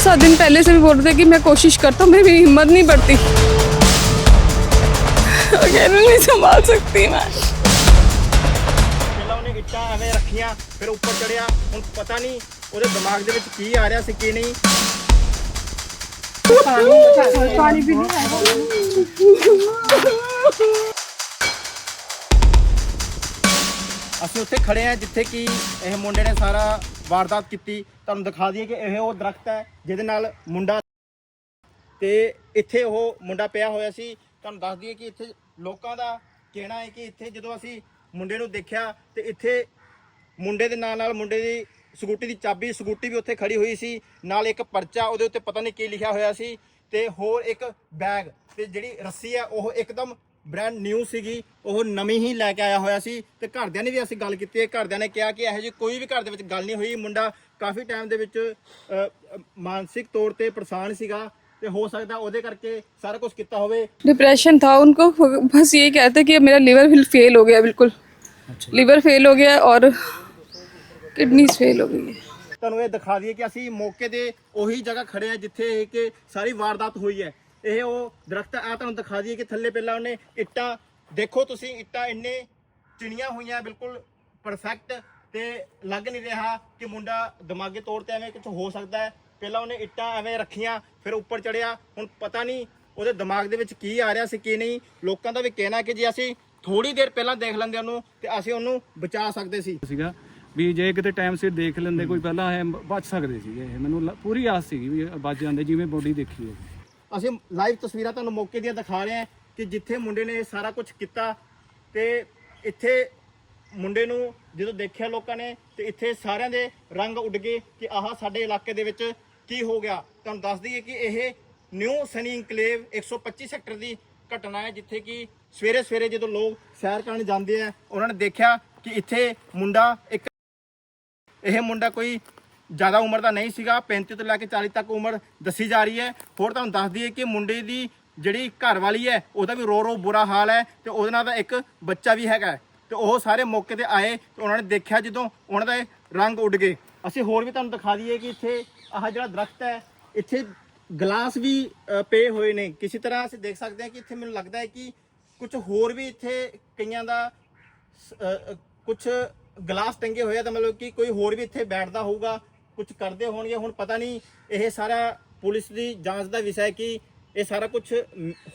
सात दिन पहले से भी बोल रहे थे कि मैं कोशिश करता हूँ मेरी हिम्मत नहीं बढ़ती अकेले नहीं संभाल सकती मैं ਪਹਿਲਾਂ ਉਹਨੇ ਇੱਟਾਂ ਐਵੇਂ ਰੱਖੀਆਂ ਫਿਰ ਉੱਪਰ ਚੜਿਆ ਹੁਣ ਪਤਾ ਨਹੀਂ ਉਹਦੇ ਦਿਮਾਗ ਦੇ ਵਿੱਚ ਕੀ ਆ ਰਿਹਾ ਸੀ ਕੀ ਨਹੀਂ ਅਸੀਂ ਉੱਥੇ ਖੜੇ ਆ ਜਿੱਥੇ ਕਿ ਇਹ ਮੁੰਡੇ ਨੇ ਸਾਰਾ ਵਾਰਦਾਤ ਕੀਤੀ ਤੁਹਾਨੂੰ ਦਿਖਾ ਦਈਏ ਕਿ ਇਹ ਉਹ ਦਰਖਤ ਹੈ, ਜਿਹਦੇ ਨਾਲ ਮੁੰਡਾ ਤੇ ਇੱਥੇ ਉਹ ਮੁੰਡਾ ਪਿਆ ਹੋਇਆ ਸੀ। ਤੁਹਾਨੂੰ ਦੱਸ ਦਈਏ ਕਿ ਇੱਥੇ ਲੋਕਾਂ ਦਾ ਕਹਿਣਾ ਹੈ ਕਿ ਇੱਥੇ ਜਦੋਂ ਅਸੀਂ ਮੁੰਡੇ ਨੂੰ ਦੇਖਿਆ ਤੇ ਇੱਥੇ ਮੁੰਡੇ ਦੇ ਨਾਲ ਨਾਲ ਮੁੰਡੇ ਦੀ ਸਕੂਟੀ ਦੀ ਚਾਬੀ, ਸਕੂਟੀ ਵੀ ਉੱਥੇ ਖੜੀ ਹੋਈ ਸੀ। ਨਾਲ ਇੱਕ ਪਰਚਾ ਉਹਦੇ ਉੱਤੇ ਪਤਾ ਨਹੀਂ ਕੀ ਲਿਖਿਆ ਹੋਇਆ ਸੀ ਤੇ ਹੋਰ ਇੱਕ ਬੈਗ ਤੇ ਜਿਹੜੀ ਰੱਸੀ ਹੈ, ਉਹ ਇੱਕਦਮ ਬ੍ਰਾਂਡ ਨਿਊ ਸੀਗੀ ਉਹ ਨਵੀਂ ਹੀ ਲੈ ਕੇ ਆਇਆ ਹੋਇਆ ਸੀ ਤੇ ਘਰਦਿਆਂ ਨੇ ਵੀ ਅਸੀਂ ਗੱਲ ਕੀਤੀ ਹੈ ਘਰਦਿਆਂ ਨੇ ਕਿਹਾ ਕਿ ਇਹੋ ਜਿਹੀ ਕੋਈ ਵੀ ਘਰ ਦੇ ਵਿੱਚ ਗੱਲ ਨਹੀਂ ਹੋਈ ਮੁੰਡਾ ਕਾਫੀ ਟਾਈਮ ਦੇ ਵਿੱਚ ਅ, ਅ, ਮਾਨਸਿਕ ਤੌਰ ਤੇ ਪਰੇਸ਼ਾਨ ਸੀਗਾ ਤੇ ਹੋ ਸਕਦਾ ਉਹਦੇ ਕਰਕੇ ਸਾਰਾ ਕੁਝ ਕੀਤਾ ਹੋਵੇ डिप्रेशन था उनको बस यही कहते कि मेरा लिवर फिल फेल हो गया बिल्कुल लिवर फेल हो गया और किडनीज फेल हो गई है ਤੁਹਾਨੂੰ ਇਹ ਦਿਖਾ ਦਈਏ ਕਿ ਅਸੀਂ ਮੌਕੇ ਦੇ ਉਹੀ ਜਗ੍ਹਾ ਖੜੇ ਆ ਜਿੱਥੇ ਇਹ ਕਿ ਸਾਰੀ ਵਾਰਦਾਤ ਹੋਈ ਹੈ ਇਹ ਉਹ ਦਰਖਤ ਆ ਤੁਹਾਨੂੰ ਦਿਖਾ ਦਈਏ ਕਿ ਥੱਲੇ ਪਹਿਲਾਂ ਉਹਨੇ ਇੱਟਾਂ ਦੇਖੋ ਤੁਸੀਂ ਇੱਟਾਂ ਇੰਨੇ ਚਿਣੀਆਂ ਹੋਈਆਂ ਬਿਲਕੁਲ ਪਰਫੈਕਟ ਤੇ ਲੱਗ ਨਹੀਂ ਰਿਹਾ ਕਿ ਮੁੰਡਾ ਦਿਮਾਗੀ ਤੌਰ ਤੇ ਐਵੇਂ ਕੁਝ ਹੋ ਸਕਦਾ ਹੈ। ਪਹਿਲਾਂ ਉਹਨੇ ਇੱਟਾਂ ਐਵੇਂ ਰੱਖੀਆਂ ਫਿਰ ਉੱਪਰ ਚੜਿਆ ਹੁਣ ਪਤਾ ਨਹੀਂ ਉਹਦੇ ਦਿਮਾਗ ਦੇ ਵਿੱਚ ਕੀ ਆ ਰਿਹਾ ਸੀ ਕੀ ਨਹੀਂ। ਲੋਕਾਂ ਦਾ ਵੀ ਕਹਿਣਾ ਕਿ ਜੇ ਅਸੀਂ ਥੋੜੀ ਦੇਰ ਪਹਿਲਾਂ ਦੇਖ ਲੈਂਦੇ ਉਹਨੂੰ ਤੇ ਅਸੀਂ ਉਹਨੂੰ ਬਚਾ ਸਕਦੇ ਸੀ। ਸੀਗਾ ਵੀ ਜੇ ਕਿਤੇ ਟਾਈਮ ਸਿਰ ਦੇਖ ਲੈਂਦੇ ਕੋਈ ਪਹਿਲਾਂ ਇਹ ਬਚ ਸਕਦੇ ਸੀਗੇ। ਇਹ ਮੈਨੂੰ ਪੂਰੀ ਆਸ ਸੀਗੀ ਵੀ ਬਚ ਜਾਂਦੇ ਜਿਵੇਂ ਬੋਡੀ ਦੇਖੀ ਹੈ ਅਸੀਂ ਲਾਈਵ ਤਸਵੀਰਾਂ ਤੁਹਾਨੂੰ ਮੌਕੇ ਦੀਆਂ ਦਿਖਾ ਰਹੇ ਹਾਂ ਕਿ ਜਿੱਥੇ ਮੁੰਡੇ ਨੇ ਇਹ ਸਾਰਾ ਕੁਝ ਕੀਤਾ ਤੇ ਇੱਥੇ ਮੁੰਡੇ ਨੂੰ ਜਦੋਂ ਦੇਖਿਆ ਲੋਕਾਂ ਨੇ ਤੇ ਇੱਥੇ ਸਾਰਿਆਂ ਦੇ ਰੰਗ ਉੱਡ ਗਏ ਕਿ ਆਹ ਸਾਡੇ ਇਲਾਕੇ ਦੇ ਵਿੱਚ ਕੀ ਹੋ ਗਿਆ। ਤੁਹਾਨੂੰ ਦੱਸ ਦਈਏ ਕਿ ਇਹ ਨਿਊ ਸਨੀ ਇਨਕਲੇਵ 125 ਸੈਕਟਰ ਦੀ ਘਟਨਾ ਹੈ, ਜਿੱਥੇ ਕਿ ਸਵੇਰੇ ਸਵੇਰੇ ਜਦੋਂ ਲੋਕ ਸੈਰ ਕਰਨ ਜਾਂਦੇ ਆ, ਉਹਨਾਂ ਨੇ ਦੇਖਿਆ ਕਿ ਇੱਥੇ ਮੁੰਡਾ ਇੱਕ ਇਹ ਮੁੰਡਾ ਕੋਈ ਜ਼ਿਆਦਾ ਉਮਰ ਦਾ ਨਹੀਂ ਸੀਗਾ 35 ਤੋਂ ਲੈ ਕੇ 40 ਤੱਕ ਉਮਰ ਦੱਸੀ ਜਾ ਰਹੀ ਹੈ। ਹੋਰ ਤੁਹਾਨੂੰ ਦੱਸ ਦਈਏ ਕਿ ਮੁੰਡੇ ਦੀ ਜਿਹੜੀ ਘਰ ਵਾਲੀ ਹੈ, ਉਹਦਾ ਵੀ ਰੋ ਰੋ ਬੁਰਾ ਹਾਲ ਹੈ ਤੇ ਉਹਦੇ ਨਾਲ ਦਾ ਇੱਕ ਬੱਚਾ ਵੀ ਹੈਗਾ ਹੈ। ਤੇ ਉਹ ਸਾਰੇ ਮੌਕੇ ਤੇ ਆਏ ਤੇ ਉਹਨਾਂ ਨੇ ਦੇਖਿਆ ਜਦੋਂ ਉਹਨਾਂ ਦਾ ਰੰਗ ਉੱਡ ਗਏ। ਅਸੀਂ ਹੋਰ ਵੀ ਤੁਹਾਨੂੰ ਦਿਖਾ ਦਈਏ ਕਿ ਇੱਥੇ ਆਹ ਜਿਹੜਾ ਦਰਖਤ ਹੈ, ਇੱਥੇ ਗਲਾਸ ਵੀ ਪਏ ਹੋਏ ਨੇ। ਕਿਸੇ ਤਰ੍ਹਾਂ ਅਸੀਂ ਦੇਖ ਸਕਦੇ ਹਾਂ ਕਿ ਇੱਥੇ ਮੈਨੂੰ ਲੱਗਦਾ ਹੈ ਕਿ ਕੁਝ ਹੋਰ ਵੀ ਇੱਥੇ ਕਈਆਂ ਦਾ ਕੁਝ ਗਲਾਸ ਟੰਗੇ ਹੋਏ ਆ ਤਾਂ ਮਤਲਬ ਕਿ ਕੋਈ ਹੋਰ ਵੀ ਇੱਥੇ ਬੈਠਦਾ ਹੋਊਗਾ। ਕੁਝ ਕਰਦੇ ਹੋਣਗੇ ਹੁਣ ਪਤਾ ਨਹੀਂ ਇਹ ਸਾਰਾ ਪੁਲਿਸ ਦੀ ਜਾਂਚ ਦਾ ਵਿਸ਼ਾ ਹੈ ਕਿ ਇਹ ਸਾਰਾ ਕੁਝ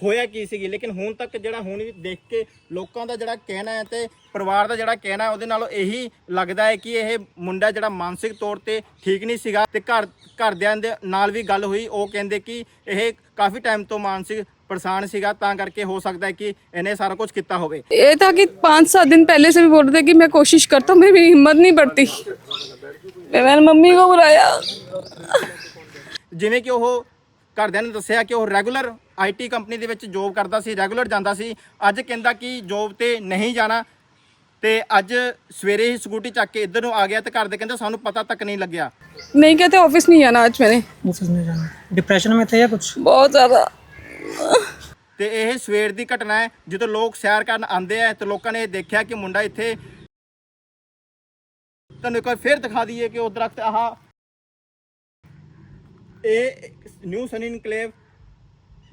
ਹੋਇਆ ਕੀ ਸੀਗੀ ਲੇਕਿਨ ਹੁਣ ਤੱਕ ਜਿਹੜਾ ਹੁਣ ਵੀ ਦੇਖ ਕੇ ਲੋਕਾਂ ਦਾ ਜਿਹੜਾ ਕਹਿਣਾ ਹੈ ਤੇ ਪਰਿਵਾਰ ਦਾ ਜਿਹੜਾ ਕਹਿਣਾ ਹੈ ਉਹਦੇ ਨਾਲ ਇਹੀ ਲੱਗਦਾ ਹੈ ਕਿ ਇਹ ਮੁੰਡਾ ਜਿਹੜਾ ਮਾਨਸਿਕ ਤੌਰ ਤੇ ਠੀਕ ਨਹੀਂ ਸੀਗਾ ਤੇ ਘਰ ਘਰਦਿਆਂ ਦੇ ਨਾਲ ਵੀ ਗੱਲ ਹੋਈ ਉਹ ਕਹਿੰਦੇ ਕਿ ਇਹ ਕਾਫੀ ਟਾਈਮ ਤੋਂ ਮਾਨਸਿਕ ਪਰੇਸ਼ਾਨ ਸੀਗਾ ਤਾਂ ਕਰਕੇ ਹੋ ਸਕਦਾ ਹੈ ਕਿ ਇਹਨੇ ਸਾਰਾ ਕੁਝ ਕੀਤਾ ਹੋਵੇ ये था कि पाँच सात दिन पहले से भी बोल रहे थे कि मैं कोशिश करता हूँ मेरी हिम्मत नहीं बढ़ती मैंने मम्मी को बुलाया ਜਿਵੇਂ ਕਿ ਉਹ ਘਰਦਿਆਂ ਨੇ ਦੱਸਿਆ ਕਿ ਉਹ ਰੈਗੂਲਰ ਆਈਟੀ ਕੰਪਨੀ ਦੇ ਵਿੱਚ ਜੋਬ ਕਰਦਾ ਸੀ ਰੈਗੂਲਰ ਜਾਂਦਾ ਸੀ ਅੱਜ ਕਹਿੰਦਾ ਕਿ ਜੋਬ ਤੇ ਨਹੀਂ ਜਾਣਾ ਤੇ ਅੱਜ ਸਵੇਰੇ ਹੀ ਸਕੂਟੀ ਚੱਕ ਕੇ ਇੱਧਰ ਨੂੰ ਆ ਗਿਆ ਤੇ ਘਰ ਦੇ ਕਹਿੰਦੇ ਸਾਨੂੰ ਪਤਾ ਤੱਕ ਨਹੀਂ ਲੱਗਿਆ नहीं कहते ऑफिस नहीं जाना आज मैंने ऑफिस नहीं जाना डिप्रेशन में थे या कुछ बहुत ज़्यादा ਤੇ ਇਹ ਸਵੇਰ ਦੀ ਘਟਨਾ ਹੈ ਜਦੋਂ ਲੋਕ ਸੈਰ ਕਰਨ ਆਉਂਦੇ ਆ ਤੇ ਲੋਕਾਂ ਨੇ ਇਹ ਦੇਖਿਆ ਕਿ ਮੁੰਡਾ ਇੱਥੇ ਤੁਹਾਨੂੰ ਇੱਕ ਵਾਰ ਫੇਰ ਦਿਖਾ ਦਈਏ ਕਿ ਉਹ ਦਰਖਤ ਆਹ ਇਹ ਨਿਊ ਸਨ ਇਨਕਲੇਵ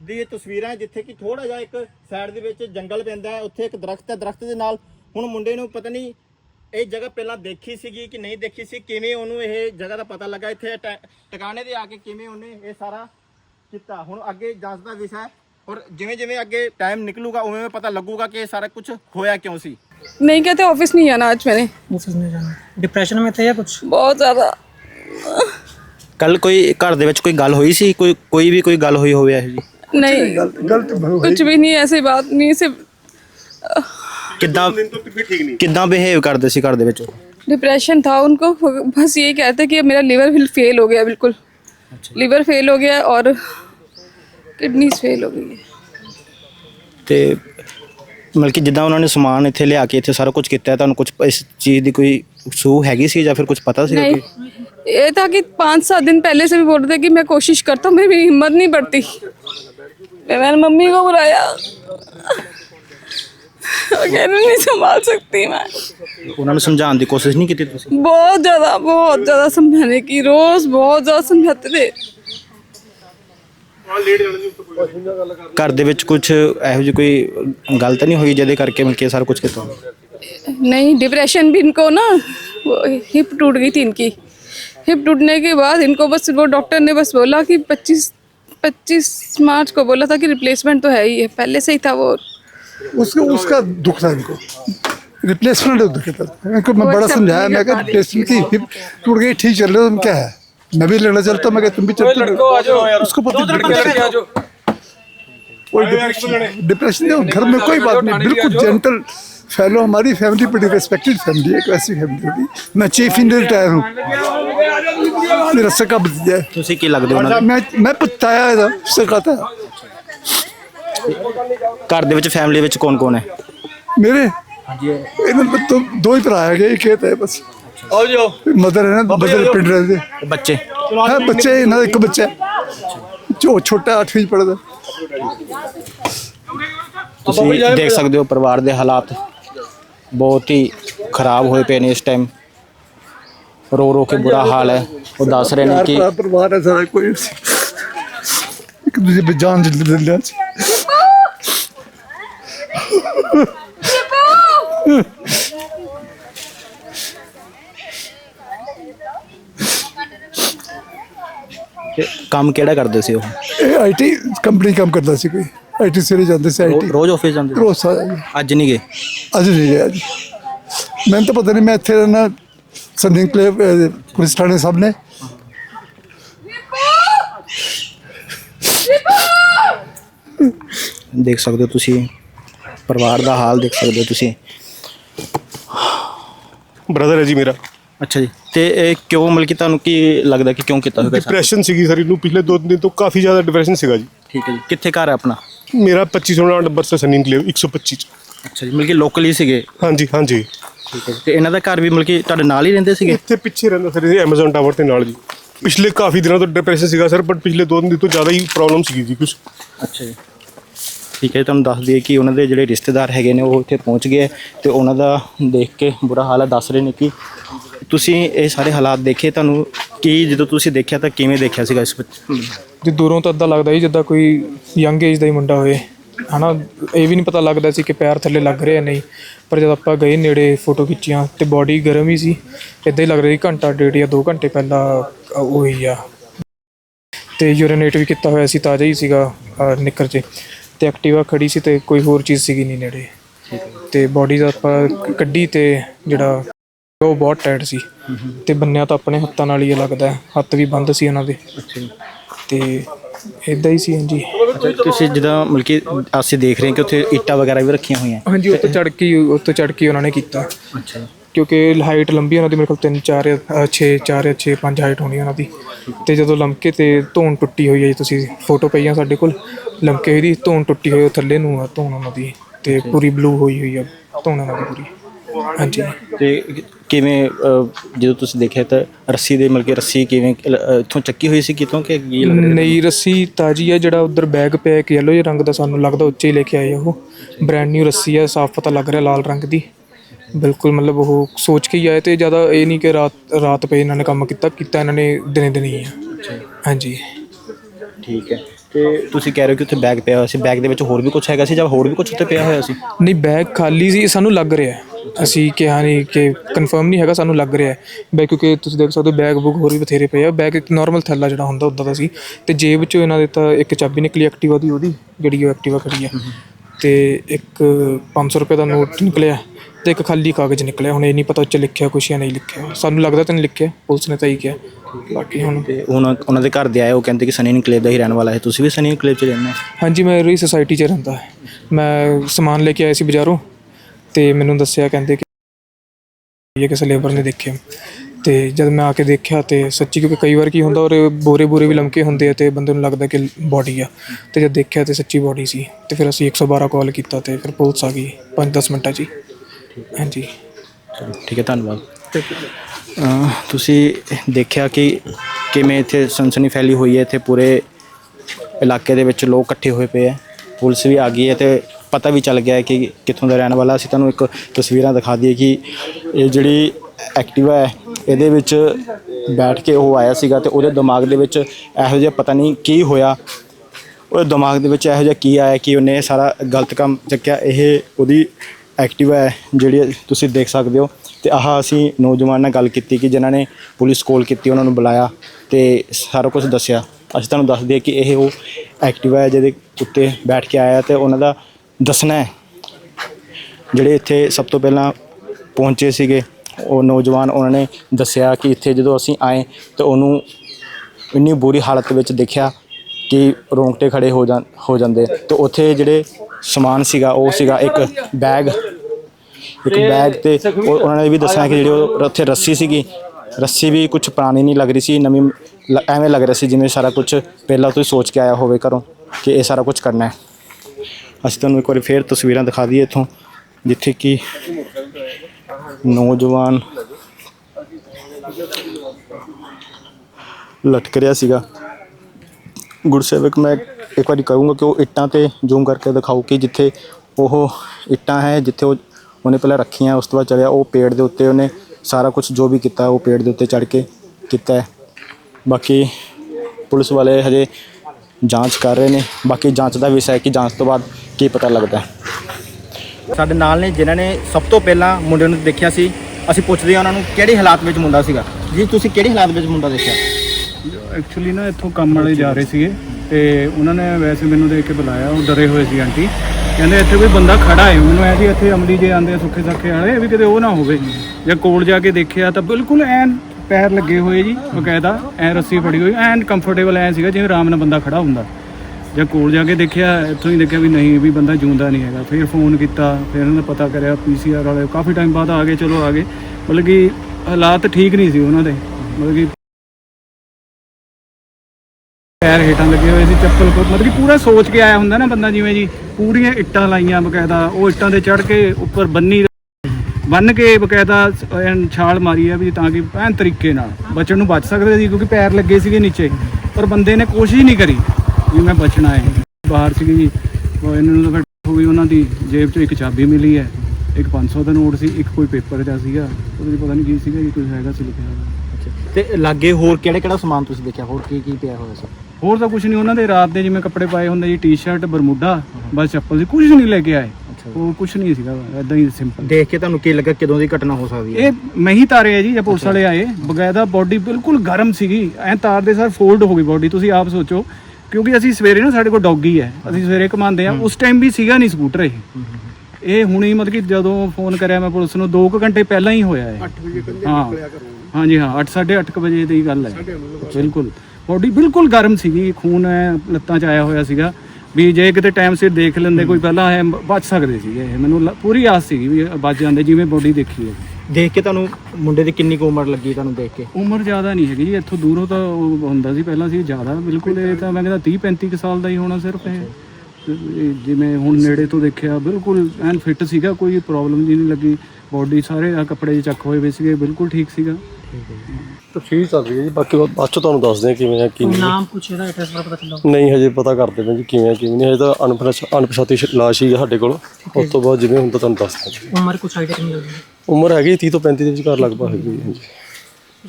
ਦੀ ਇਹ ਤਸਵੀਰਾਂ ਜਿੱਥੇ ਕਿ ਥੋੜਾ ਜਿਹਾ ਇੱਕ ਸਾਈਡ ਦੇ ਵਿੱਚ ਜੰਗਲ ਪੈਂਦਾ ਹੈ, ਉੱਥੇ ਇੱਕ ਦਰਖਤ ਹੈ, ਦਰਖਤ ਦੇ ਨਾਲ ਹੁਣ ਮੁੰਡੇ ਨੂੰ ਪਤਾ ਨਹੀਂ ਇਹ ਜਗ੍ਹਾ ਪਹਿਲਾਂ ਦੇਖੀ ਸੀਗੀ ਕਿ ਨਹੀਂ ਦੇਖੀ ਸੀ, ਕਿਵੇਂ ਉਹਨੂੰ ਇਹ ਜਗ੍ਹਾ ਦਾ ਪਤਾ ਲੱਗਾ, ਇੱਥੇ ਟਿ- ਟਿਕਾਣੇ ਤੇ ਆ ਕੇ ਕਿਵੇਂ ਉਹਨੇ ਇਹ ਸਾਰਾ ਕੀਤਾ। ਹੁਣ ਅੱਗੇ ਜਾਂਚ ਦਾ ਵਿਸ਼ਾ ਹੈ ਔਰ ਜਿਵੇਂ ਜਿਵੇਂ ਅੱਗੇ ਟਾਈਮ ਨਿਕਲੂਗਾ ਉਵੇਂ ਉਵੇਂ ਪਤਾ ਲੱਗੂਗਾ ਕਿ ਇਹ ਸਾਰਾ ਕੁਝ ਹੋਇਆ ਕਿਉਂ ਸੀ नहीं कहते ऑफिस नहीं जाना आज मैंने ऑफिस नहीं जाना डिप्रेशन में थे या कुछ बहुत ज़्यादा ਕੱਲ ਕੋਈ ਘਰ ਦੇ ਵਿੱਚ ਕੋਈ ਗੱਲ ਹੋਈ ਸੀ ਕੋਈ ਕੋਈ ਵੀ ਕੋਈ ਗੱਲ ਹੋਈ ਹੋਵੇ ਇਹ ਜੀ नहीं गलत गलत भाव कुछ भी नहीं ऐसी बात नहीं सिर्फ ਕਿੱਦਾਂ ਕਿੱਦਾਂ ਬਿਹੇਵ ਕਰਦੇ ਸੀ ਘਰ ਦੇ ਵਿੱਚ डिप्रेशन था उनको बस यही कहते कि मेरा लिवर भी फेल हो गया बिल्कुल लिवर फेल हो गया है और किडनीज फेल हो गई है ਤੇ ਮਤਲਬ ਕਿ ਜਿੱਦਾਂ ਉਹਨਾਂ ਨੇ ਸਮਾਨ ਇੱਥੇ ਲਿਆ ਕੇ ਇੱਥੇ ਸਾਰਾ ਕੁਝ ਕੀਤਾ ਹੈ, ਤੁਹਾਨੂੰ ਕੁਝ ਇਸ ਚੀਜ਼ ਦੀ ਕੋਈ ਸੂਹ ਹੈਗੀ ਸੀ ਜਾਂ ਫਿਰ ਕੁਝ ਪਤਾ ਸੀ नहीं ये था कि पाँच सात दिन पहले से भी बोल रहे थे कि मैं कोशिश करता हूँ मेरी हिम्मत नहीं बढ़ती मैं- मैंने मम्मी को बुलाया अकेले नहीं संभाल सकती मैं ਉਹਨਾਂ ਨੂੰ ਸਮਝਾਉਣ ਦੀ ਕੋਸ਼ਿਸ਼ ਨਹੀਂ ਕੀਤੀ ਤੁਸੀਂ बहुत ज़्यादा बहुत ज़्यादा समझाने की रोज़ बहुत ज़्यादा समझाते थे ਘਰ ਦੇ ਵਿੱਚ ਕੁਝ ਇਹੋ ਜਿਹੀ ਕੋਈ ਗੱਲ ਤਾਂ ਨਹੀਂ ਹੋਈ ਜਿਹਦੇ ਕਰਕੇ ਮਤਲਬ ਕਿ ਇਹ ਸਾਰਾ ਕੁਝ ਕੀਤਾ नहीं डिप्रेशन भी इनको ना वो हिप टूट गई थी इनकी हिप टूटने के बाद इनको बस वो डॉक्टर ने बस बोला कि 25 25 मार्च को बोला था कि रिप्लेसमेंट तो है ही है पहले से ही था वो उसका उसका दुख था इनको रिप्लेसमेंट दुख था इनको मैं बड़ा समझाया मैं कहा रिप्लेसमेंट की हिप टूट गई ठीक चल रहे हो तुम क्या है मैं भी लड़ना चलता हूं, मैं कहा तुम भी चलते हो। उसको पता कोई डिप्रेशन नहीं घर में कोई बात नहीं बिल्कुल जेंटल फैलो हमारी फैमिली बड़ी रिस्पेक्टेड फैमिली है एक वैसी फैमिली होगी मैं चीफ इंडियन रिटायर हूँ मेरा सका भतीजा है ਤੁਸੀਂ ਕੀ ਲੱਗਦੇ ਹੋ ਉਹਨਾਂ मैं मैं पछताया था सका था ਦੇ ਘਰ ਦੇ ਵਿੱਚ ਫੈਮਿਲੀ ਵਿੱਚ ਕੌਣ ਕੌਣ ਹੈ मेरे ਇਹਨਾਂ में तो दो ही भरा है एक खेत ਆਓ ਜੀ ਆਓ। ਮਦਰ ਹੈ ਨਾ ਮਦਰ ਪਿੰਡ ਰਹਿੰਦੇ। ਬੱਚੇ। ਹਾਂ ਬੱਚੇ ਇਹਨਾਂ ਦਾ ਇੱਕ ਬੱਚਾ। ਜੋ ਛੋਟਾ 8ਵੀਂ ਪੜਦਾ ਤੁਸੀਂ ਦੇਖ ਸਕਦੇ ਹੋ ਪਰਿਵਾਰ ਦੇ ਹਾਲਾਤ ਬਹੁਤ ਹੀ ਖਰਾਬ ਹੋਏ ਪਏ ਨੇ ਇਸ ਟਾਈਮ ਰੋ ਰੋ ਕੇ ਬੁਰਾ ਹਾਲ ਹੈ। ਉਹ ਦੱਸ ਰਹੇ ਨੇ ਕਿ ਪਰਿਵਾਰ ਹੈ ਸਾਰਾ ਕੋਈ। ਇੱਕ ਦੂਜੇ ਦੀ ਜਾਨ ਜਿੱਦ ਲਿਆ ਸੀ ਕੰਮ ਕਿਹੜਾ ਕਰਦੇ ਸੀ ਉਹ? ਇਹ ਆਈਟੀ ਕੰਪਨੀ ਕੰਮ ਕਰਦਾ ਸੀ ਕੋਈ। ਆਈਟੀ ਸਿਰੇ ਜਾਂਦੇ ਸੀ ਆਈਟੀ ਰੋਜ਼ ਆਫਿਸ ਜਾਂਦੇ ਸੀ? ਰੋਸਾ ਅੱਜ ਨਹੀਂ ਗਏ? ਅੱਜ ਨਹੀਂ ਗਿਆ ਜੀ ਮੈਨੂੰ ਤਾਂ ਪਤਾ ਨਹੀਂ ਮੈਂ ਇੱਥੇ ਰਹਿਣਾ ਸੰਦਿੰਗ ਪਲੇ ਪੁਲਿਸ ਥਾਣੇ ਸਾਹਮਣੇ। ਦੇਖ ਸਕਦੇ ਹੋ ਤੁਸੀਂ ਪਰਿਵਾਰ ਦਾ ਹਾਲ ਦੇਖ ਸਕਦੇ ਹੋ ਤੁਸੀਂ। ਬ੍ਰਦਰ ਹੈ ਜੀ ਮੇਰਾ। ਅੱਛਾ ਜੀ। ਤੇ ਇਹ ਕਿਉਂ ਮਤਲਬ ਕਿ ਤੁਹਾਨੂੰ ਕੀ ਲੱਗਦਾ ਕਿ ਕਿਉਂ ਕੀਤਾ ਹੋਵੇਗਾ ਸਾਰਾ? ਡਿਪਰੈਸ਼ਨ ਸੀਗੀ ਸਰ ਇਹਨੂੰ ਪਿਛਲੇ ਦੋ ਤਿੰਨ ਦਿਨ ਤੋਂ ਕਾਫੀ ਜ਼ਿਆਦਾ ਡਿਪਰੈਸ਼ਨ ਸੀਗਾ ਜੀ। ਠੀਕ ਹੈ ਜੀ। ਕਿੱਥੇ ਘਰ ਹੈ ਆਪਣਾ? ਮੇਰਾ 2500 ਨੰਬਰ ਸੇ ਸਨੀ ਨਿਕਲੇ 125 ਚ। ਅੱਛਾ ਜੀ ਮਤਲਬ ਕਿ ਲੋਕਲ ਹੀ ਸੀਗੇ? ਹਾਂਜੀ ਹਾਂਜੀ। ਠੀਕ ਹੈ ਜੀ। ਤੇ ਇਹਨਾਂ ਦਾ ਘਰ ਵੀ ਮਤਲਬ ਕਿ ਤੁਹਾਡੇ ਨਾਲ ਹੀ ਰਹਿੰਦੇ ਸੀਗੇ? ਇੱਥੇ ਪਿੱਛੇ ਰਹਿੰਦਾ ਸਰ ਇਹ ਐਮਾਜ਼ਨ ਟਾਵਰ ਤੇ ਨਾਲ ਜੀ। ਪਿਛਲੇ ਕਾਫੀ ਦਿਨਾਂ ਤੋਂ ਡਿਪਰੈਸ਼ਨ ਸੀਗਾ ਸਰ ਬਟ ਪਿਛਲੇ ਦੋ ਦਿਨ ਤੋਂ ਜ਼ਿਆਦਾ ਹੀ ਪ੍ਰੋਬਲਮ ਸੀਗੀ ਜੀ ਕੁਝ ਅੱਛਾ ਜੀ। ਠੀਕ ਹੈ ਤੁਹਾਨੂੰ ਦੱਸ ਦਈਏ ਕਿ ਉਹਨਾਂ ਦੇ ਜਿਹੜੇ ਰਿਸ਼ਤੇਦਾਰ ਹੈਗੇ ਨੇ ਉਹ ਇੱਥੇ ਪਹੁੰਚ ਗਏ ਤੇ ਉਹਨਾਂ ਦਾ ਦੇਖ ਕੇ ਬੁਰਾ ਹਾਲ ਹੈ ਦੱਸ ਰਹੇ ਨੇ ਕਿ ਤੁਸੀਂ ਇਹ ਸਾਰੇ ਹਾਲਾਤ ਦੇਖੇ ਤੁਹਾਨੂੰ ਕੀ ਜਦੋਂ ਤੁਸੀਂ ਦੇਖਿਆ ਤਾਂ ਕਿਵੇਂ ਦੇਖਿਆ ਸੀਗਾ ਇਸ ਵਿੱਚ? ਜੇ ਦੂਰੋਂ ਤਾਂ ਅੱਧਾ ਲੱਗਦਾ ਸੀ ਜਿੱਦਾਂ ਕੋਈ ਯੰਗ ਏਜ ਦਾ ਹੀ ਮੁੰਡਾ ਹੋਵੇ ਹਨਾ? ਇਹ ਵੀ ਨਹੀਂ ਪਤਾ ਲੱਗਦਾ ਸੀ ਕਿ ਪੈਰ ਥੱਲੇ ਲੱਗ ਰਿਹਾ ਨਹੀਂ ਪਰ ਜਦ ਆਪਾਂ ਗਏ ਨੇੜੇ ਫੋਟੋ ਖਿੱਚੀਆਂ ਤੇ ਬਾਡੀ ਗਰਮ ਹੀ ਸੀ ਇਦਾਂ ਹੀ ਲੱਗ ਰਿਹਾ ਸੀ ਘੰਟਾ ਡੇਢ ਜਾਂ 2 ਘੰਟੇ ਪਹਿਲਾਂ ਅ, ਉਹੀ ਆ। ਤੇ ਯੂਰੀਨੇਟ ਵੀ ਕੀਤਾ ਹੋਇਆ ਸੀ ਤਾਜ਼ਾ ਹੀ ਸੀਗਾ ਨਿੱਕਰ 'ਚ। ਤੇ ਐਕਟਿਵਾ ਖੜੀ ਸੀ ਤੇ ਕੋਈ ਹੋਰ ਚੀਜ਼ ਸੀਗੀ ਨਹੀਂ ਨੇੜੇ। ਤੇ ਬਾਡੀ ਦਾ ਆਪਾਂ ਕੱਢੀ ਤੇ ਜਿਹੜਾ ਉਹ ਬਹੁਤ ਟਾਈਟ ਸੀ। ਤੇ ਬੰਨਿਆ ਤਾਂ ਆਪਣੇ ਹੱਥਾਂ ਨਾਲ ਹੀ ਲੱਗਦਾ ਹੈ। ਹੱਥ ਵੀ ਬੰਦ ਸੀ ਉਹਨਾਂ ਦੇ। ਤੇ ਇਦਾਂ ਹੀ ਸੀ ਹਾਂਜੀ। ਅੱਛਾ ਤੁਸੀਂ ਜਦੋਂ ਮਤਲਬ ਕਿ ਅਸੀਂ ਦੇਖ ਰਹੇ ਹਾਂ ਕਿ ਉੱਥੇ ਇੱਟਾਂ ਵਗੈਰਾ ਵੀ ਰੱਖੀਆਂ ਹੋਈਆਂ। ਹਾਂਜੀ ਉੱਤੇ ਚੜ ਕੇ ਉੱਤੇ ਚੜ ਕੇ ਉਹਨਾਂ ਨੇ ਕੀਤਾ। ਅੱਛਾ। ਕਿਉਂਕਿ ਹਾਈਟ ਲੰਬੀ ਉਹਨਾਂ ਦੀ ਮੇਰੇ ਕੋਲ 3 4 6 4 6 5 ਹਾਈਟ ਹੋਣੀ ਉਹਨਾਂ ਦੀ। ਤੇ ਜਦੋਂ ਲੰਮਕੇ ਤੇ ਧੌਣ ਟੁੱਟੀ ਹੋਈ ਹੈ ਜੀ ਤੁਸੀਂ ਫੋਟੋ ਪਈਆਂ ਸਾਡੇ ਕੋਲ ਲੰਮਕੇ ਦੀ ਧੌਣ ਟੁੱਟੀ ਹੋਈ ਉਹ ਥੱਲੇ ਨੂੰ ਆ ਧੌਣ ਉਹਨਾਂ ਦੀ ਤੇ ਪੂਰੀ ਬਲੂ ਹੋਈ ਹੋਈ ਆ ਧੌਣ ਉਹਨਾਂ ਦੀ ਪੂਰੀ। ਹਾਂਜੀ। ਤੇ ਕਿਵੇਂ ਅਹ, ਜਦੋਂ ਤੁਸੀਂ ਦੇਖਿਆ ਤਾਂ ਰੱਸੀ ਦੇ ਕਿ ਰੱਸੀ ਕਿਵੇਂ ਅਹ, ਇੱਥੋਂ ਚੱਕੀ ਹੋਈ ਸੀ ਕਿਤੋਂ ਕਿ ਕੀ ਲੱਗ ਰਿਹਾ ਨਈ ਰੱਸੀ ਤਾਜੀ ਆ ਜਿਹੜਾ ਉਧਰ ਬੈਗ ਪਿਆ ਇੱਕ ਯੈਲੋ ਜਿਹੇ ਰੰਗ ਦਾ ਸਾਨੂੰ ਲੱਗਦਾ ਉੱਚੇ ਹੀ ਲੈ ਕੇ ਆਏ ਆ ਉਹ। ਬ੍ਰਾਂਡ ਨਿਊ ਰੱਸੀ ਆ ਸਾਫ਼ ਪਤਾ ਲੱਗ ਰਿਹਾ ਲਾਲ ਰੰਗ ਦੀ। ਬਿਲਕੁਲ ਮਤਲਬ ਉਹ ਸੋਚ ਕੇ ਹੀ ਆਏ ਤੇ ਜ਼ਿਆਦਾ ਇਹ ਨਹੀਂ ਕਿ ਰਾਤ ਰਾਤ ਪਏ ਇਹਨਾਂ ਨੇ ਕੰਮ ਕੀਤਾ ਕੀਤਾ ਇਹਨਾਂ ਨੇ ਦਿਨੇ ਦਿਨੇ ਹੀ ਆ। ਹਾਂਜੀ। ਠੀਕ ਹੈ। ਤੇ ਤੁਸੀਂ ਕਹਿ ਰਹੇ ਹੋ ਕਿ ਉੱਥੇ ਬੈਗ ਪਿਆ ਹੋਇਆ ਸੀ। ਬੈਗ ਦੇ ਵਿੱਚ ਹੋਰ ਵੀ ਕੁਝ ਹੈਗਾ ਸੀ ਜਾਂ ਹੋਰ ਵੀ ਕੁਝ ਉੱਤੇ ਪਿਆ ਹੋਇਆ ਸੀ? ਨਹੀਂ ਬੈਗ ਖਾਲੀ ਸੀ, ਸਾਨੂੰ ਲੱਗ ਰਿਹਾ ਹੈ। ਅਸੀਂ ਕਿਹਾ ਨਹੀਂ ਕਿ ਕਨਫਰਮ ਨਹੀਂ ਹੈਗਾ, ਸਾਨੂੰ ਲੱਗ ਰਿਹਾ ਹੈ। ਬੈਗ ਕਿਉਂਕਿ ਤੁਸੀਂ ਦੇਖ ਸਕਦੇ ਹੋ ਬੈਗ ਬੁੱਕ ਹੋਰ ਵੀ ਬਥੇਰੇ ਪਏ ਆ। ਬੈਗ ਇੱਕ ਨਾਰਮਲ ਥੈਲਾ ਜਿਹੜਾ ਹੁੰਦਾ, ਉਦਾਂ ਦਾ ਸੀ। ਤੇ ਜੇਬ ਚੋਂ ਇਹਨਾਂ ਦੇ ਤਾਂ ਇੱਕ ਚਾਬੀ ਨਿਕਲੀ ਐਕਟਿਵਾ ਦੀ, ਉਹਦੀ, ਜਿਹੜੀ ਉਹ ਐਕਟਿਵਾ ਖੜੀ ਆ ਤੇ ਇੱਕ 500 ਰੁਪਏ ਦਾ ਨੋਟ ਨਿਕਲਿਆ ਤੇ ਇੱਕ ਖਾਲੀ ਕਾਗਜ਼ ਨਿਕਲਿਆ। ਹੁਣ ਇਹ ਨਹੀਂ ਪਤਾ ਉਹ 'ਚ ਲਿਖਿਆ, ਕੁਛ ਜਾਂ ਨਹੀਂ ਲਿਖਿਆ। ਸਾਨੂੰ ਲੱਗਦਾ ਤਾਂ ਨਹੀਂ ਲਿਖਿਆ, ਪੁਲਿਸ ਨੇ ਤਾਂ ਹੀ ਕਿਹਾ। ਬਾਕੀ ਹੁਣ ਤੇ ਉਹਨਾਂ ਉਹਨਾਂ ਦੇ ਘਰ ਦੇ ਆਏ ਉਹ ਕਹਿੰਦੇ ਕਿ ਸਨੀ ਇਨਕਲੇਵ ਦਾ ਹੀ ਰਹਿਣ ਵਾਲਾ ਹੈ। ਤੁਸੀਂ ਵੀ ਸਨੀ ਇਨਕਲੇਵ 'ਚ ਰਹਿੰਦੇ ਹੋ? ਹਾਂਜੀ ਮੈਂ ਰਹੀ ਸੁਸਾਇਟੀ 'ਚ ਰਹਿੰਦਾ ਮੈਂ ਸਮਾਨ ਲੈ ਕੇ ਆਇਆ ਸੀ ਬਾਜ਼ਾਰੋਂ ਤੇ ਮੈਨੂੰ ਦੱਸਿਆ ਕਹਿੰਦੇ ਕਿ ਇਹ ਕਿਸੇ ਲੇਬਰ ਨੇ ਦੇਖਿਆ ਤੇ ਜਦ ਮੈਂ ਆ ਕੇ ਦੇਖਿਆ ਤੇ ਸੱਚੀ ਕਿਉਂਕਿ ਕਈ ਵਾਰ ਕੀ ਹੁੰਦਾ ਔਰ ਬੋਰੇ ਬੋਰੇ ਵੀ ਲਮਕੇ ਹੁੰਦੇ ਆ ਤੇ ਬੰਦੇ ਨੂੰ ਲੱਗਦਾ ਕਿ ਬੋਡੀ ਆ। ਤੇ ਜਦ ਦੇਖਿਆ ਤੇ ਸੱਚੀ ਬੋਡੀ ਸੀ। ਤੇ ਫਿਰ ਅਸੀਂ 112 ਕਾਲ ਕੀਤਾ ਤੇ ਫਿਰ ਪੁਲਿਸ ਆ ਗਈ 5-10 ਮਿੰਟਾਂ 'ਚ ਹੀ। ਹਾਂਜੀ। ਚਲੋ ਠੀਕ ਹੈ ਧੰਨਵਾਦ। ਤੁਸੀਂ ਦੇਖਿਆ ਕਿ ਕਿਵੇਂ ਇੱਥੇ ਸਨਸਨੀ ਫੈਲੀ ਹੋਈ ਹੈ? ਇੱਥੇ ਪੂਰੇ ਇਲਾਕੇ ਦੇ ਵਿੱਚ ਲੋਕ ਇਕੱਠੇ ਹੋਏ ਪਏ ਹੈ। ਪੁਲਿਸ ਵੀ ਆ ਗਈ ਹੈ ਤੇ ਪਤਾ ਵੀ ਚੱਲ ਗਿਆ ਹੈ ਕਿ ਕਿੱਥੋਂ ਦਾ ਰਹਿਣ ਵਾਲਾ। ਅਸੀਂ ਤੁਹਾਨੂੰ ਇੱਕ ਤਸਵੀਰਾਂ ਦਿਖਾ ਦਈਏ ਕਿ ਇਹ ਜਿਹੜੀ ਐਕਟਿਵਾ ਹੈ, ਇਹਦੇ ਵਿੱਚ ਬੈਠ ਕੇ ਉਹ ਆਇਆ ਸੀਗਾ ਤੇ ਉਹਦੇ ਦਿਮਾਗ ਦੇ ਵਿੱਚ ਇਹੋ ਜਿਹਾ ਪਤਾ ਨਹੀਂ ਕੀ ਹੋਇਆ। ਉਹਦੇ ਦਿਮਾਗ ਦੇ ਵਿੱਚ ਇਹੋ ਜਿਹਾ ਕੀ ਆਇਆ ਕਿ ਉਹਨੇ ਸਾਰਾ ਗਲਤ ਕੰਮ ਚੱਕਿਆ। ਇਹ ਉਹਦੀ ਐਕਟਿਵਾ ਹੈ ਜਿਹੜੀ ਤੁਸੀਂ ਦੇਖ ਸਕਦੇ ਹੋ। ਤੇ ਆਹ ਅਸੀਂ ਨੌਜਵਾਨ ਨਾਲ ਗੱਲ ਕੀਤੀ ਕਿ ਜਿਨ੍ਹਾਂ ਨੇ ਪੁਲਿਸ ਕੋਲ ਕੀਤੀ, ਉਹਨਾਂ ਨੂੰ ਬੁਲਾਇਆ ਤੇ ਸਾਰਾ ਕੁਝ ਦੱਸਿਆ। ਅਸੀਂ ਤੁਹਾਨੂੰ ਦੱਸ ਦਈਏ ਕਿ ਇਹ ਉਹ ਐਕਟਿਵਾ ਹੈ ਜਿਹਦੇ ਉੱਤੇ ਬੈਠ ਕੇ ਆਇਆ ਤੇ ਉਹਨਾਂ ਦਾ ਦੱਸਣਾ ਹੈ। ਜਿਹੜੇ ਇੱਥੇ ਸਭ ਤੋਂ ਪਹਿਲਾਂ ਪਹੁੰਚੇ ਸੀਗੇ, ਉਹ ਨੌਜਵਾਨ ਉਹਨਾਂ ਨੇ ਦੱਸਿਆ ਕਿ ਇੱਥੇ ਜਦੋਂ ਅਸੀਂ ਆਏ ਤੇ ਉਹਨੂੰ ਇੰਨੀ ਬੁਰੀ ਹਾਲਤ ਵਿੱਚ ਦੇਖਿਆ ਕਿ ਰੋਂਗਟੇ ਖੜੇ ਹੋ ਜਾਂ, ਹੋ ਜਾਂਦੇ। ਤੇ ਉੱਥੇ ਜਿਹੜੇ ਸਮਾਨ ਸੀਗਾ, ਉਹ ਸੀਗਾ ਇੱਕ ਬੈਗ ਇੱਕ ਬੈਗ ਤੇ ਉਹ- ਉਹਨਾਂ ਨੇ ਇਹ ਵੀ ਦੱਸਿਆ ਕਿ ਜਿਹੜੀ ਉਹ ਉੱਥੇ ਰੱਸੀ ਸੀਗੀ ਰੱਸੀ ਵੀ ਕੁਝ ਪੁਰਾਣੀ ਨਹੀਂ ਲੱਗ ਰਹੀ ਸੀ ਨਵੀਂ ਲ- ਐਵੇਂ ਲੱਗ ਰਿਹਾ ਸੀ ਜਿਵੇਂ ਸਾਰਾ ਕੁਝ ਪਹਿਲਾਂ ਤੋਂ ਹੀ ਸੋਚ ਕੇ ਆਇਆ ਹੋਵੇ ਘਰੋਂ ਕਿ ਇਹ ਸਾਰਾ ਕੁਝ ਕਰਨਾ ਹੈ। ਅਸੀਂ ਤੁਹਾਨੂੰ ਇੱਕ ਵਾਰੀ ਫੇਰ ਤਸਵੀਰਾਂ ਦਿਖਾ ਦਈਏ ਇੱਥੋਂ ਜਿੱਥੇ ਕਿ ਨੌਜਵਾਨ ਲਟਕ ਰਿਹਾ ਸੀਗਾ। ਗੁਰਸੇਵਕ ਮੈਂ ਇੱਕ ਵਾਰੀ ਕਹੂੰਗਾ ਕਿ ਉਹ ਇੱਟਾਂ ਤੇ ਜ਼ੂਮ ਕਰਕੇ ਦਿਖਾਓ ਕਿ ਜਿੱਥੇ ਉਹ ਇੱਟਾਂ ਹੈ ਜਿੱਥੇ ਉਹ ਉਹਨੇ ਪਹਿਲਾਂ ਰੱਖੀਆਂ ਉਸ ਤੋਂ ਬਾਅਦ ਚੜਿਆ ਉਹ ਪੇੜ ਦੇ ਉੱਤੇ ਉਹਨੇ ਸਾਰਾ ਕੁਝ ਜੋ ਵੀ ਕੀਤਾ ਉਹ ਪੇੜ ਦੇ ਉੱਤੇ ਚੜ ਕੇ ਕੀਤਾ ਹੈ। ਬਾਕੀ ਪੁਲਿਸ ਵਾਲੇ ਹਜੇ ਜਾਂਚ ਕਰ ਰਹੇ ਨੇ। ਬਾਕੀ ਜਾਂਚ ਦਾ ਵਿਸ਼ਾ ਹੈ ਕਿ ਜਾਂਚ ਤੋਂ ਬਾਅਦ ਕੀ ਪਤਾ ਲੱਗਦਾ ਹੈ। ਸਾਡੇ ਨਾਲ ਨੇ ਜਿਨ੍ਹਾਂ ਨੇ ਸਭ ਤੋਂ ਪਹਿਲਾਂ ਮੁੰਡੇ ਨੂੰ ਦੇਖਿਆ ਸੀ। ਅਸੀਂ ਪੁੱਛਦੇ ਹਾਂ ਉਹਨਾਂ ਨੂੰ ਕਿਹੜੇ ਹਾਲਾਤ ਵਿੱਚ ਮੁੰਡਾ ਸੀਗਾ। ਜੀ ਤੁਸੀਂ ਕਿਹੜੇ ਹਾਲਾਤ ਵਿੱਚ ਮੁੰਡਾ ਦੇਖਿਆ? ਐਕਚੁਅਲੀ ਨਾ ਇੱਥੋਂ ਕੰਮ ਵਾਲੇ ਜਾ ਰਹੇ ਸੀਗੇ ਤੇ ਉਹਨਾਂ ਨੇ ਵੈਸੇ ਮੈਨੂੰ ਦੇਖ ਕੇ ਬੁਲਾਇਆ ਉਹ ਡਰੇ ਹੋਏ ਸੀ ਆਂਟੀ। ਕਹਿੰਦੇ ਇੱਥੇ ਕੋਈ ਬੰਦਾ ਖੜਾ ਹੈ ਮੈਨੂੰ ਐ ਜੀ ਇੱਥੇ ਅਮਲੀ ਜੇ ਆਂਦੇ ਆ ਸੁੱਖੇ ਸਾਖੇ ਵਾਲੇ, ਵੀ ਕਿਤੇ ਉਹ ਨਾ ਹੋਵੇ। ਜਾਂ ਕੋਲ ਜਾ ਕੇ ਦੇਖਿਆ ਤਾਂ ਬਿਲਕੁਲ ਐਨ ਪੈਰ ਲੱਗੇ ਹੋਏ ਜੀ, ਬਕਾਇਦਾ, ਐ ਰੱਸੀ ਫੜੀ ਹੋਈ, ਐਨ ਕੰਫਰਟੇਬਲ ਐ ਸੀਗਾ ਜਿਵੇਂ ਆਰਾਮ ਨਾਲ ਬੰਦਾ ਖੜਾ ਹੁੰਦਾ। ਜਾਂ ਕੋਲ ਜਾ ਕੇ ਦੇਖਿਆ, ਇੱਥੋਂ ਹੀ ਦੇਖਿਆ ਵੀ ਨਹੀਂ, ਵੀ ਬੰਦਾ ਜਿਉਂਦਾ ਨਹੀਂ ਹੈਗਾ। ਫਿਰ ਫੋਨ ਕੀਤਾ, ਫਿਰ ਉਹਨਾਂ ਨੇ ਪਤਾ ਕਰਿਆ ਪੀਸੀਆਰ ਵਾਲੇ, ਕਾਫੀ ਟਾਈਮ ਬਾਅਦ ਆ ਗਏ, ਚਲੋ ਆ ਗਏ। ਮਤਲਬ ਕਿ ਹਾਲਾਤ ਠੀਕ ਨਹੀਂ ਸੀ ਉਹਨਾਂ ਦੇ। ਮਤਲਬ ਕਿ ਪੈਰ ਹੇਠਾਂ ਲੱਗੇ ਹੋਏ ਸੀ, ਚੱਪਲ ਕੋ ਮਤਲਬ ਕਿ ਪੂਰਾ ਸੋਚ ਕੇ ਆਇਆ ਹੁੰਦਾ ਨਾ ਬੰਦਾ ਜਿਵੇਂ ਜੀ, ਪੂਰੀਆਂ ਇੱਟਾਂ ਲਾਈਆਂ ਬਕਾਇਦਾ, ਉਹ ਇੱਟਾਂ ਤੇ ਚੜ ਕੇ ਉੱਪਰ ਬੰਨੀ ਬੰਨ ਕੇ ਬਕਾਇਦਾ ਐਨ ਛਾਲ ਮਾਰੀ ਆ ਵੀ ਤਾਂ ਕਿ ਐਨ ਤਰੀਕੇ ਨਾਲ। ਬਚਣ ਨੂੰ ਬਚ ਸਕਦੇ ਸੀ ਕਿਉਂਕਿ ਪੈਰ ਲੱਗੇ ਸੀਗੇ ਨੀਚੇ। ਪਰ ਬੰਦੇ ਨੇ ਕੋਸ਼ਿਸ਼ ਨਹੀਂ ਕਰੀ ਵੀ ਮੈਂ ਬਚਣਾ ਹੈ। ਬਾਹਰ ਸੀਗੀ ਜੀ ਇਹਨਾਂ ਨੂੰ ਤਾਂ ਫਿਰ ਹੋ ਗਈ ਉਹਨਾਂ ਦੀ ਜੇਬ 'ਚੋਂ ਇੱਕ ਚਾਬੀ ਮਿਲੀ ਹੈ। ਇੱਕ 500 ਦਾ ਨੋਟ ਸੀ, ਇੱਕ ਕੋਈ ਪੇਪਰ ਦਾ ਸੀਗਾ। ਉਹਦੇ ਵਿੱਚ ਪਤਾ ਨਹੀਂ ਕੀ ਸੀਗਾ ਜੀ ਕੁਝ ਹੈਗਾ ਸੀ ਲਿਖਿਆ ਤੇ ਲਾਗੇ ਹੋਰ ਕਿਹੜਾ ਕਿਹੜਾ ਸਮਾਨ ਤੁਸੀਂ ਦੇਖਿਆ? ਹੋਰ ਕੀ ਕੀ ਪਿਆ ਹੋਇਆ ਸੀ? ਹੋਰ ਤਾਂ ਕੁਝ ਨਹੀਂ ਉਹਨਾਂ ਦੇ ਰਾਤ ਦੇ ਜਿਵੇਂ ਕੱਪੜੇ ਪਾਏ ਹੁੰਦੇ ਜੀ ਟੀ-ਸ਼ਰਟ ਬਰਮੂਡਾ ਬਸ ਚੱਪਲ ਸੀ ਕੁਝ ਨਹੀਂ ਲੈ ਕੇ ਆਏ। ਉਹ ਕੁਝ ਨਹੀਂ ਸੀਗਾ ਐਦਾਂ ਹੀ ਸਿੰਪਲ ਦੇਖ ਕੇ ਤੁਹਾਨੂੰ ਕੀ ਲੱਗਾ ਕਦੋਂ ਦੀ ਘਟਨਾ ਹੋ ਸਕਦੀ ਹੈ? ਇਹ ਮੈਂ ਹੀ ਤਾਰੇ ਆ ਜੀ ਜਾਂ ਪੁਲਿਸ ਵਾਲੇ ਆਏ ਬਕਾਇਦਾ ਬਾਡੀ ਬਿਲਕੁਲ ਗਰਮ ਸੀਗੀ ਐ ਤਾਰ ਦੇ ਸਰ ਫੋਲਡ ਹੋ ਗਈ ਬਾਡੀ ਤੁਸੀਂ ਆਪ ਸੋਚੋ ਕਿਉਂਕਿ ਅਸੀਂ ਸਵੇਰੇ ਨਾ ਸਾਡੇ ਕੋਲ ਡੌਗੀ ਹੈ ਅਸੀਂ ਸਵੇਰੇ ਘਮਾਉਂਦੇ ਆ ਉਸ ਟਾਈਮ ਵੀ ਸੀਗਾ ਨਹੀਂ ਸਕੂਟਰ ਇਹ। ਇਹ ਹੁਣੀ ਮਤਲਬ ਕਿ ਜਦੋਂ ਫੋਨ ਕਰਿਆ ਮੈਂ ਪੁਲਿਸ ਨੂੰ 2 ਘੰਟੇ ਪਹਿਲਾਂ ਹੀ ਹੋਇਆ ਹੈ 8 ਵਜੇ ਹਾਂ। ਹਾਂਜੀ ਹਾਂ 8 8:30 ਵਜੇ ਦੀ ਗੱਲ ਹੈ। ਬਿਲਕੁਲ। ਬਾਡੀ ਬਿਲਕੁਲ ਗਰਮ ਸੀਗੀ ਖੂਨ ਲੱਤਾਂ 'ਚ ਆਇਆ ਹੋਇਆ ਸੀਗਾ। ਵੀ ਜੇ ਕਿਤੇ ਟਾਈਮ ਸਿਰ ਦੇਖ ਲੈਂਦੇ ਕੋਈ ਪਹਿਲਾਂ ਇਹ ਬਚ ਸਕਦੇ ਸੀਗੇ। ਇਹ ਮੈਨੂੰ ਲ- ਪੂਰੀ ਆਸ ਸੀਗੀ ਵੀ ਇਹ ਬਚ ਜਾਂਦੇ ਜਿਵੇਂ ਬਾਡੀ ਦੇਖੀ ਹੈ ਦੇਖ ਕੇ ਤੁਹਾਨੂੰ ਮੁੰਡੇ ਦੀ ਕਿੰਨੀ ਕੁ ਉਮਰ ਲੱਗੀ ਤੁਹਾਨੂੰ ਦੇਖ ਕੇ? ਉਮਰ ਜ਼ਿਆਦਾ ਨਹੀਂ ਹੈਗੀ ਜੀ ਇੱਥੋਂ ਦੂਰੋਂ ਤਾਂ ਉਹ ਹੁੰਦਾ ਸੀ ਪਹਿਲਾਂ ਸੀ ਜ਼ਿਆਦਾ ਬਿਲਕੁਲ ਇਹ ਤਾਂ ਮੈਂ ਕਹਿੰਦਾ 30 35 ਕੁ ਸਾਲ ਦਾ ਹੀ ਹੋਣਾ ਸਿਰਫ ਇਹ। ਤੇ ਇਹ ਜਿਵੇਂ ਹੁਣ ਨੇੜੇ ਤੋਂ ਦੇਖਿਆ ਬਿਲਕੁਲ ਐਨ ਫਿੱਟ ਸੀਗਾ ਕੋਈ ਪ੍ਰੋਬਲਮ ਜੀ ਨਹੀਂ ਲੱਗੀ। ਬਾਡੀ ਸਾਰੇ ਆ ਕੱਪੜੇ ਜਿਹੇ ਚੱਕ ਹੋਏ ਵੇ ਸੀਗੇ ਬਿਲਕੁਲ ਠੀਕ ਸੀਗਾ। ਤਫਸੀਲ ਚੱਲ ਰਹੀ ਹੈ ਜੀ ਬਾਕੀ ਬਾਅਦ ਚ ਤੁਹਾਨੂੰ ਦੱਸਦੇ ਆ ਕਿਵੇਂ ਆ ਕੀ ਨਹੀਂ। ਨਾਮ ਕੁਛ ਇਹਦਾ ਐਡਰੈਸ ਪਤਾ ਚੱਲੋ ਨਹੀਂ ਹਜੇ ਪਤਾ ਕਰਦੇ ਪਏ ਜੀ ਕਿਵੇਂ ਆ ਕਿਵੇਂ ਨਹੀਂ ਹਜੇ ਤਾਂ ਅਨਪਛਾਤੀ ਲਾਸ਼ ਹੀ ਆ ਸਾਡੇ ਕੋਲ। ਉਸ ਤੋਂ ਬਾਅਦ ਜਿਵੇਂ ਹੁੰਦਾ ਤੁਹਾਨੂੰ ਦੱਸਦੇ ਹਾਂ ਉਮਰ ਕੁਛ ਆਈਡੀਆ ਨਹੀਂ ਹੋਊਗੀ? ਉਮਰ ਹੈਗੀ 30 ਤੋਂ 35 ਦੇ ਵਿਚਕਾਰ ਲਗਭਗ ਹੈ, ਹਾਂਜੀ।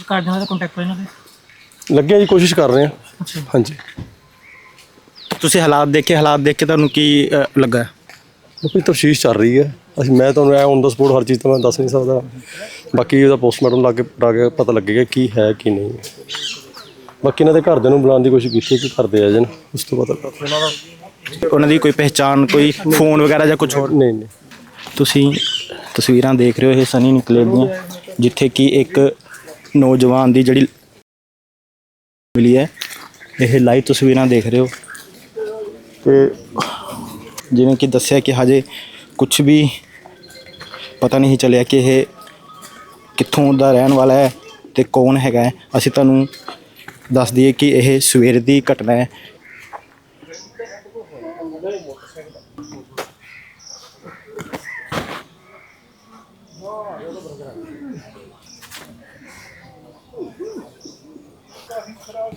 ਕਰ ਦੇਣਾ ਤਾਂ ਕੰਟੈਕਟ ਕਰਨਾ ਤੇ ਲੱਗੇ ਜੀ ਕੋਸ਼ਿਸ਼ ਕਰ ਰਹੇ ਹਾਂ। ਹਾਂਜੀ। ਤੁਸੀਂ ਹਾਲਾਤ ਦੇਖੇ ਹਾਲਾਤ ਦੇਖ ਕੇ ਤੁਹਾਨੂੰ ਕੀ ਅ, ਲੱਗਾ? ਕੋਈ ਤਫਸੀਲ ਚੱਲ ਰਹੀ ਹੈ। ਅਸੀਂ ਮੈਂ ਤੁਹਾਨੂੰ ਐ ਔਨ ਦਾ ਸਪੋਰਟ ਹਰ ਚੀਜ਼ ਤਾਂ ਮੈਂ ਦੱਸ ਨਹੀਂ ਸਕਦਾ। ਬਾਕੀ ਉਹਦਾ ਪੋਸਟਮਾਰਟਮ ਲਾ ਕੇ ਲਾ ਕੇ ਪਤਾ ਲੱਗੇਗਾ ਕੀ ਹੈ ਕੀ ਨਹੀਂ। ਬਾਕੀ ਇਹਨਾਂ ਦੇ ਘਰਦਿਆਂ ਨੂੰ ਬੁਲਾਉਣ ਦੀ ਕੋਸ਼ਿਸ਼ ਕੀਤੀ ਕਿ ਕਰਦੇ ਆ ਜਨ ਉਸ ਤੋਂ ਪਤਾ ਲੱਗਦਾ ਉਹਨਾਂ ਦੀ ਕੋਈ ਪਹਿਚਾਣ ਕੋਈ ਫੋਨ ਵਗੈਰਾ ਜਾਂ ਕੁਝ ਹੋਰ? ਨਹੀਂ ਨਹੀਂ। ਤੁਸੀਂ ਤਸਵੀਰਾਂ ਦੇਖ ਰਹੇ ਹੋ ਇਹ ਸਨੀ ਨਿਕਲੇ ਦੀਆਂ ਜਿੱਥੇ ਕਿ ਇੱਕ ਨੌਜਵਾਨ ਦੀ ਜਿਹੜੀ ਮਿਲੀ ਹੈ ਇਹ ਲਾਈਵ ਤਸਵੀਰਾਂ ਦੇਖ ਰਹੇ ਹੋ। ਤੇ ਜਿਵੇਂ ਕਿ ਦੱਸਿਆ ਕਿ ਹਜੇ ਕੁਝ ਵੀ ਪਤਾ ਨਹੀਂ ਚੱਲਿਆ ਕਿ ਇਹ ਕਿੱਥੋਂ ਦਾ ਰਹਿਣ ਵਾਲਾ ਹੈ ਤੇ ਕੌਣ ਹੈਗਾ ਅਸੀਂ ਤੁਹਾਨੂੰ ਦੱਸ ਦਈਏ ਕਿ ਇਹ ਸਵੇਰ ਦੀ ਘਟਨਾ ਹੈ। ਖਰਾਬ